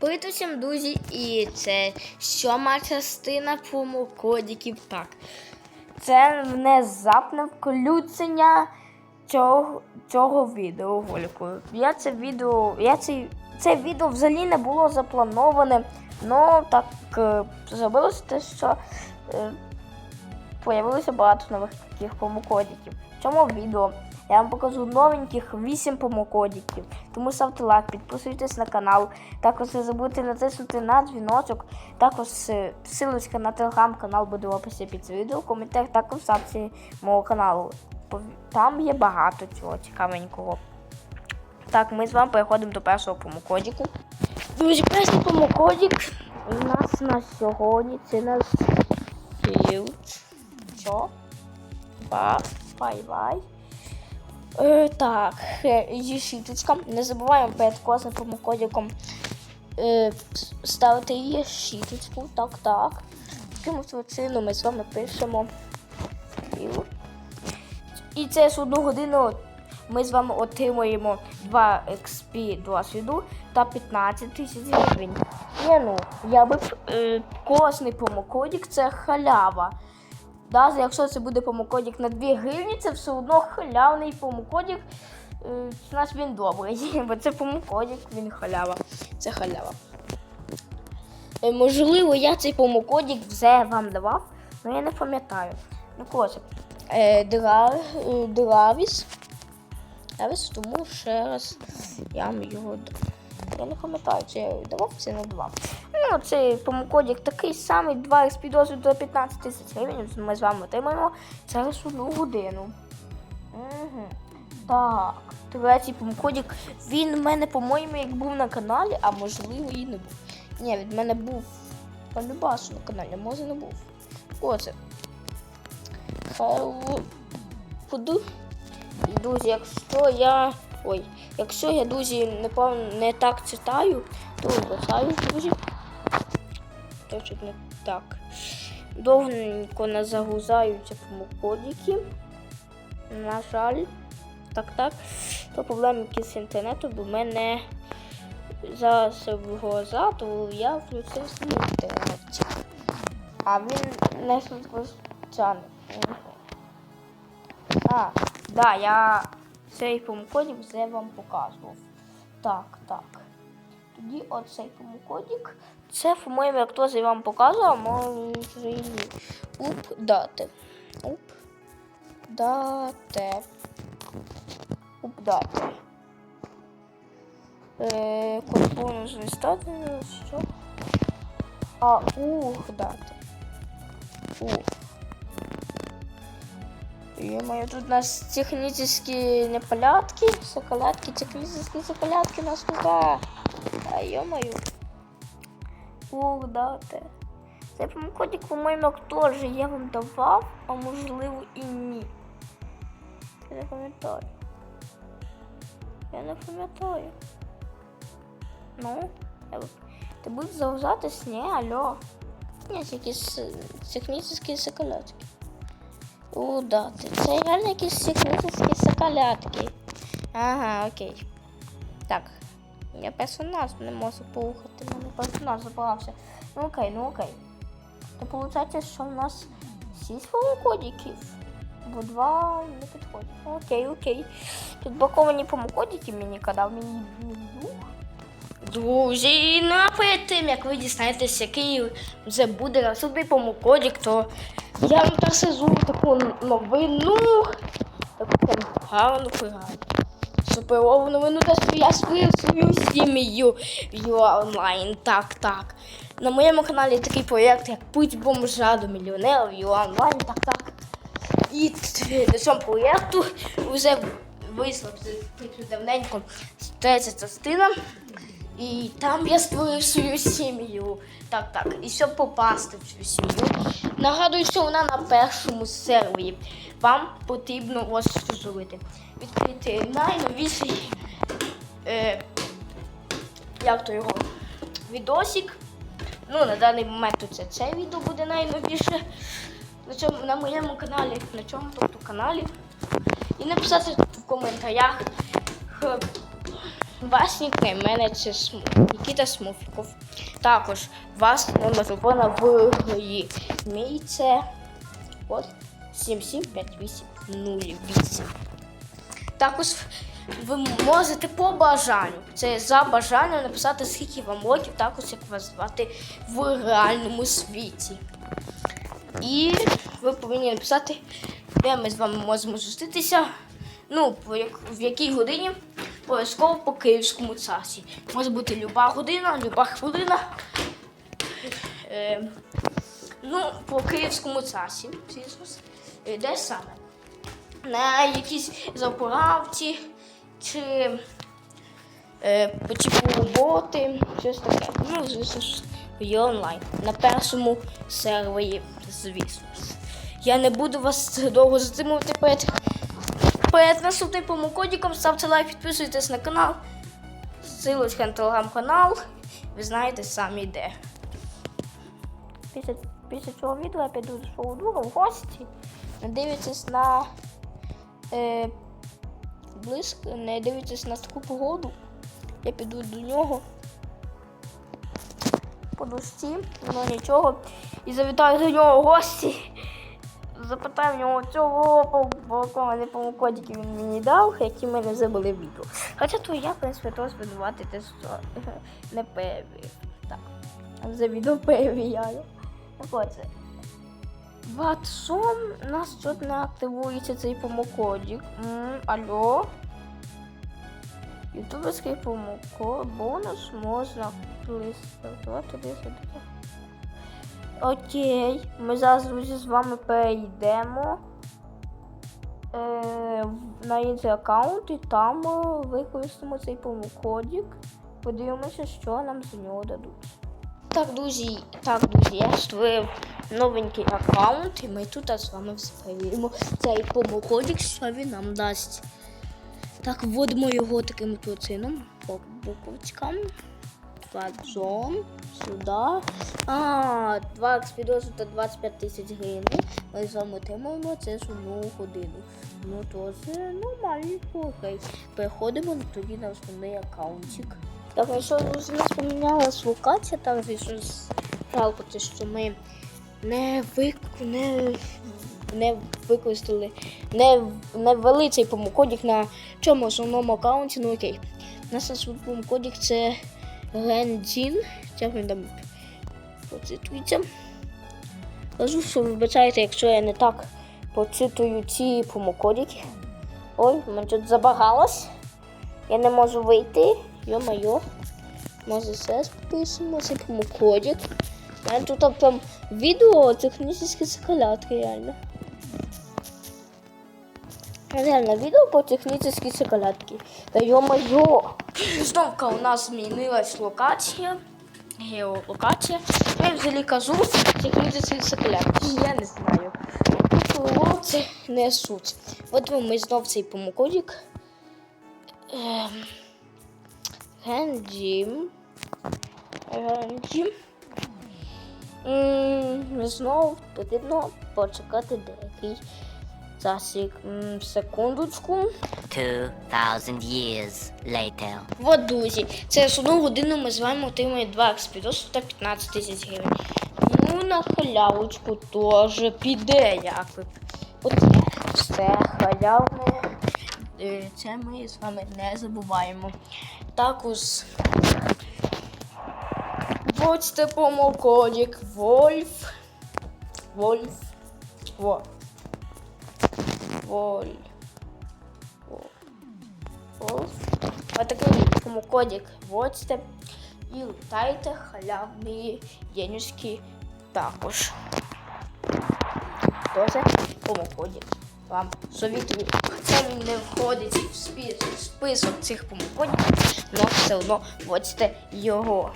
Привіт усім, друзі, і це сьома частина промокодиків. Так. Це внезапне включення цього, цього відео ролику. Я це відео. Я це, це відео взагалі не було заплановане, але так е, зробилося що е, появилося багато нових таких промокодиків. В цьому відео я вам покажу новеньких 8 промокодиків. Тому ставте лайк, підписуйтесь на канал. Також не забудьте натиснути на дзвіночок. Також ссылочка на телеграм-канал буде в описі під відео. Коментар також в шапці мого каналу. Там є багато цього цікавенького. Так, ми з вами переходимо до першого промокодику. Друзі, перший промокодик у нас на сьогодні це наш Shield. Що? Ба, бай-бай. Е, так, е, є щіточка. Не забуваємо перед кожним промокодиком е, ставити її щіточку. Так, так. Таким чином ми з вами пишемо. І ж одну годину ми з вами отримуємо 2 XP досвіду та 15 тисяч гривень. Ні, ну, я би е, кожний промокодик це халява. Навіть якщо це буде промокодик на 2 гривні, це все одно халявний промокодик. Е, У нас він добрий, бо це промокодик, він халява. Це халява. Е, Можливо, я цей промокодик вже вам давав, але я не пам'ятаю. Ну, коротше, е, е, Дравіс. Дравіс, тому ще раз я вам його дам. Я не пам'ятаю, чи я його давав, чи не давав. Ну, цей промокодик такий самий, 2 XP досвіду до 15 тисяч гривень. Ми з вами отримаємо через одну годину. Угу. Так, третій промокодик. Він в мене, по-моєму, як був на каналі, а можливо і не був. Ні, від мене був полюбасу на каналі, а може не був. Оце. Ходу. Друзі, якщо я. Ой, якщо я, друзі, не, не так читаю, то вибачаю, друзі. То чуть не так. Довгенько не загрузаються промокодики. На жаль. Так, так. То проблеми з інтернету, бо в мене зараз то я включив свій інтернет. А він не швидкостяний. А, да, я цей промокодик вже вам показував. Так, так. Тоді оцей промокодик. Це, по-моєму, як хтось я вам показував, може і ні. Уп, дати. Уп. Дате. Уп, дати. Е, код стати, що? А, ух, дати. Ух. Ё-моё, тут у нас технические неполятки, соколятки, технические соколятки у нас туда. А ё-моё. Ух, дати. Цей промокодик, по-моєму, теж я вам давав, а можливо і ні. Я не пам'ятаю. Я не пам'ятаю. Ну, я б- ти будеш завжатись? Ні, алло. Ні, це якісь е, технічні соколятки. У, да, це реально якісь технічні соколятки. Ага, окей. Так. Я персонаж не можу порухати, в мене персонаж забрався. Ну окей, ну окей. То виходить, що в нас 6 промокодиків. Бо два не підходять. Окей, окей. Тут блоковані промокодики мені кадав мені друг. Друзі, ну а перед тим, як ви дізнаєтесь, який вже буде наступний промокодик, то я вам розкажу таку новину, таку гарну програму. Суперову новину, те, що я створив свою сім'ю онлайн. Так, так. На моєму каналі такий проєкт, як Путь бомжа до мільйонера в онлайн. Так, так. І на цьому проєкту вже вийшла давненько третя частина. І там я створив свою сім'ю. Так, так. І щоб попасти в цю сім'ю. Нагадую, що вона на першому сервері. Вам потрібно ось що зробити. Відкрити найновіший. Е, як то його? Відосик. Ну, на даний момент це це відео буде найновіше. На, цьому, на моєму каналі. На чому тобто каналі. І написати в коментарях. Ваш нікнейм, мене це Сму... Нікіта Смуфіков. Також вас номер в грі. Мій це от 775808. Також ви можете по бажанню, це за бажанням написати, скільки вам років, також як вас звати в реальному світі. І ви повинні написати, де ми з вами можемо зустрітися. Ну, в якій годині обов'язково по київському часі. Може бути люба година, люба хвилина. Е, ну, по київському часі. Е, Де саме? На якійсь заправці чи е, по роботи, щось таке. Ну, звісно ж, є онлайн. На першому сервері, звісно. Я не буду вас довго затримувати перед, перед наступним промокодиком. Ставте лайк, підписуйтесь на канал. Ссылочка на телеграм-канал. Ви знаєте самі де. Після, після цього відео я піду до свого друга в гості. Не дивитесь на е, близько, не дивитесь на таку погоду. Я піду до нього по душці, ну нічого. І завітаю до нього в гості. Запитаю в нього цього по не промокодики він мені дав, які в мене забули відео. Хоча то я, в принципі, то звинувати те, що не перевірив. Так. За відео перевіряю. Так оце. Ватсон, у нас тут не активується цей промокодик. М, алло. Ютуберський промокод, бонус можна листувати десь. Окей, ми зараз, друзі, з вами перейдемо е, на інший аккаунт і там е, використаємо цей промокодик. Подивимося, що нам з нього дадуть. Так, друзі, так, друзі, я створив новенький аккаунт, і ми тут з вами перевіримо цей промокодик, що він нам дасть. Так, вводимо його таким тут по буквочкам. Фадзон, сюди. А, 2 експідозу та 25 тисяч гривень. Ми з вами отримуємо це з одну годину. Ну то це нормально, окей. Переходимо тоді на основний аккаунтик. Так, що у нас помінялась локація, там звісно жалко, те, що ми не вик... не, не використали, не, не ввели цей промокодик на чому основному аккаунті, ну окей. У нас основний промокодик це Гендін. Як він там процитується. Кажу, що вибачайте, якщо я не так процитую ці промокодики. Ой, мене тут забагалось. Я не можу вийти. Йо-майо. Може все списуємо цей промокодик. У тут прям відео технічні шоколадки, реально. Реально, відео по технічній шоколадки. Та йо-майо. Зновка у нас змінилась локація. Геолокація. Я взагалі кажу, технічні шоколадки. Я не знаю. Кого це не суть. От ми знов цей промокодик. Ем, Генджім. Генджім. Знов потрібно почекати деякий засік. Секундочку. 2,000 years later. От, друзі, це з одну годину ми з вами отримуємо 2 експідосу та 15 тисяч гривень. Ну, на халявочку теж піде якби. От все халявне. Е, Це ми з вами не забуваємо. Також Вводьте промокодик Вольф. Вольф. Во. Воль. Во. Вольф. Отакий промокодик вводьте і лутайте халявні денежки також. Тоже промокодик вам совітую. Хоча він не входить в список, цих промокодів, але все одно вводьте його.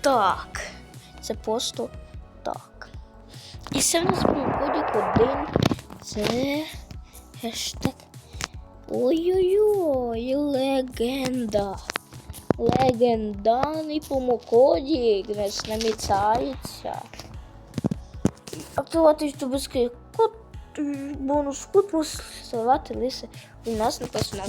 Так. Це просто. І ще в нас промокодик один. Це хештег. Ой-ой-ой, легенда. Легендарний промокодик у нас наміцається. Активувати ютуберський код бонус код посилати лише у нас написано.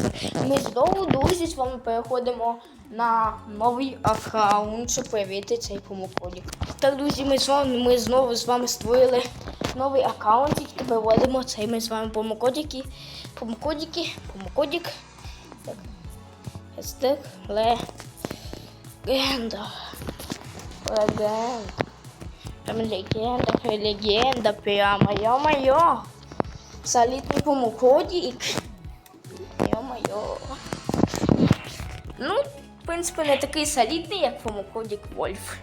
Ми знову, друзі, з вами переходимо на новий аккаунт, щоб перевірити цей промокодик. Так, друзі, ми з вами ми знову з вами створили новий аккаунт, і переводимо цей ми з вами промокодики. Промокодики, промокодик. Так. Хестег легенда. Легенда. Там легенда, легенда прямо, ё-моё. Солидный промокодик. Ё-моё. Ну, в принципі, не такий солідний, як промокодик Вольф.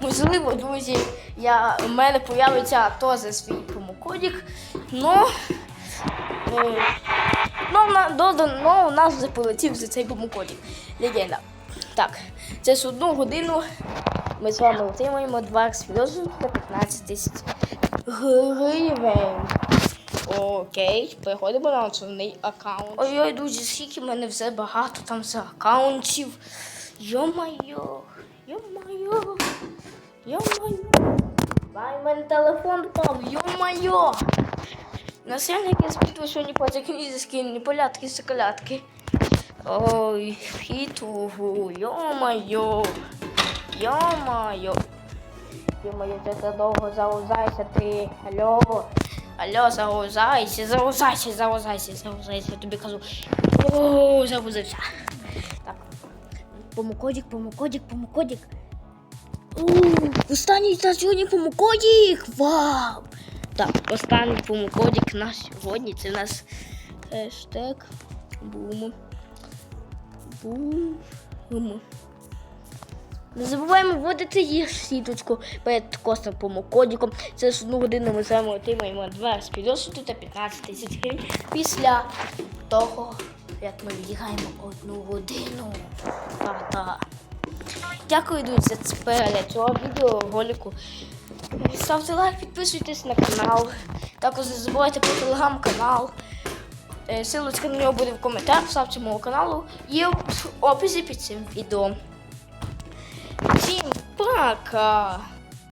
Можливо, друзі, я, у мене появиться теж свій промокодик, но, е, но, на, до, до, но у нас вже полетів за цей промокодик. Легенда. Так, це з одну годину ми з вами отримаємо 2 експірозу та 15 тисяч гривень. Окей, переходимо на основний аккаунт. Ой-ой, друзі, скільки в мене вже багато там за аккаунтів. Йо-майо, йо-майо, йо-майо. Ай, мене телефон впав, йо-майо. Насильник я спитую сьогодні по скинні полятки, соколятки. Ой, хітугу, йо-майо, йо-майо. Йо-моє, це так довго ти. Алло. Алло, загрузайся, загрузайся, загрузайся, загрузайся, я тобі кажу. О, загрузився. Так. Помокодик, помокодик. У, останній на сьогодні помокодик! Вау! Так, останній помокодик на сьогодні. Це у нас хештег бум. Бум. Не забуваємо вводити їх сіточку перед костом промокодиком. Це ж одну годину ми з вами отримаємо 2 спільосу та 15 тисяч гривень після того, як ми відіграємо одну годину. Та-та. Дякую, друзі, за перегляд цього відео ролику. Ставте лайк, підписуйтесь на канал. Також не забувайте про телеграм-канал. Е, Силочка на нього буде в коментарях, ставте мого каналу і в описі під цим відео. Пока!